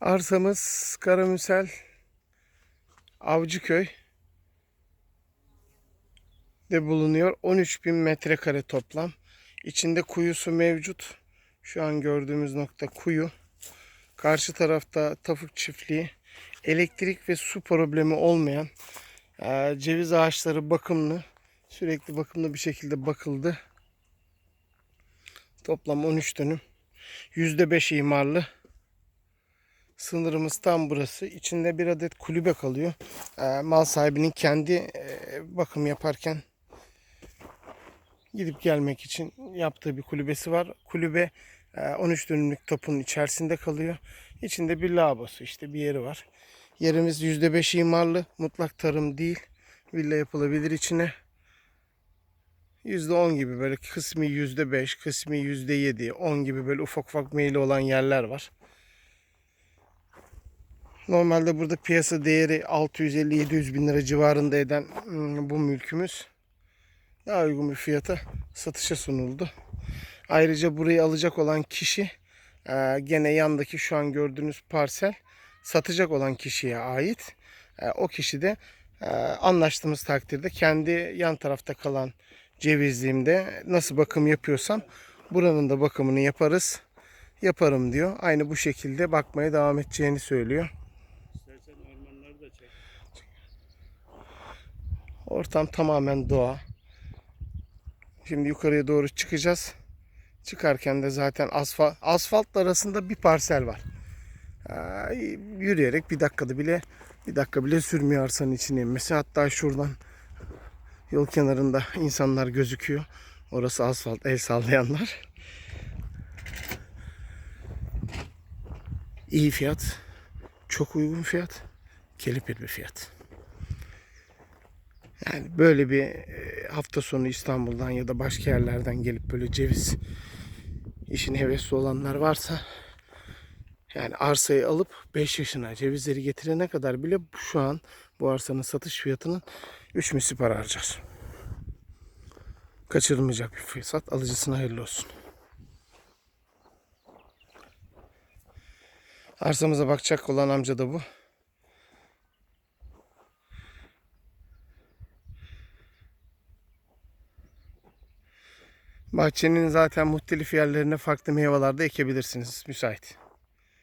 Arsamız Karamüsel Avcıköy de bulunuyor. 13.000 metrekare toplam. İçinde kuyusu mevcut. Şu an gördüğümüz nokta kuyu. Karşı tarafta tafuk çiftliği. Elektrik ve su problemi olmayan eee, ceviz ağaçları bakımlı. Sürekli bakımlı bir şekilde bakıldı. Toplam 13 dönüm. %5 imarlı. Sınırımız tam burası. İçinde bir adet kulübe kalıyor. Eee, mal sahibinin kendi eee, bakım yaparken gidip gelmek için yaptığı bir kulübesi var. Kulübe eee, 13 dönümlük topun içerisinde kalıyor. İçinde bir lavabosu işte bir yeri var. Yerimiz %5 imarlı. Mutlak tarım değil. Villa yapılabilir içine. %10 gibi böyle kısmi %5, kısmi %7, 10 gibi böyle ufak ufak meyli olan yerler var. Normalde burada piyasa değeri 650-700 bin lira civarında eden hmm, bu mülkümüz daha uygun bir fiyata satışa sunuldu. Ayrıca burayı alacak olan kişi e, gene yandaki şu an gördüğünüz parsel satacak olan kişiye ait. E, O kişi de e, anlaştığımız takdirde kendi yan tarafta kalan cevizliğimde nasıl bakım yapıyorsam buranın da bakımını yaparız. Yaparım diyor. Aynı bu şekilde bakmaya devam edeceğini söylüyor. Ormanları da çek. Ortam tamamen doğa. Şimdi yukarıya doğru çıkacağız. Çıkarken de zaten asfalt asfaltla arasında bir parsel var. Yürüyerek bir dakikada bile bir dakika bile sürmüyor arsanın içine inmesi. Hatta şuradan yol kenarında insanlar gözüküyor. Orası asfalt el sallayanlar. İyi fiyat. Çok uygun fiyat. Kelepir bir fiyat. Yani böyle bir e, hafta sonu İstanbul'dan ya da başka yerlerden gelip böyle ceviz işin hevesli olanlar varsa yani arsayı alıp 5 yaşına cevizleri getirene kadar bile şu an bu arsanın satış fiyatının 3 misli para harcar. Kaçırılmayacak bir fırsat. Alıcısına hayırlı olsun. Arsamıza bakacak olan amca da bu. Bahçenin zaten muhtelif yerlerine farklı meyveler de ekebilirsiniz müsait.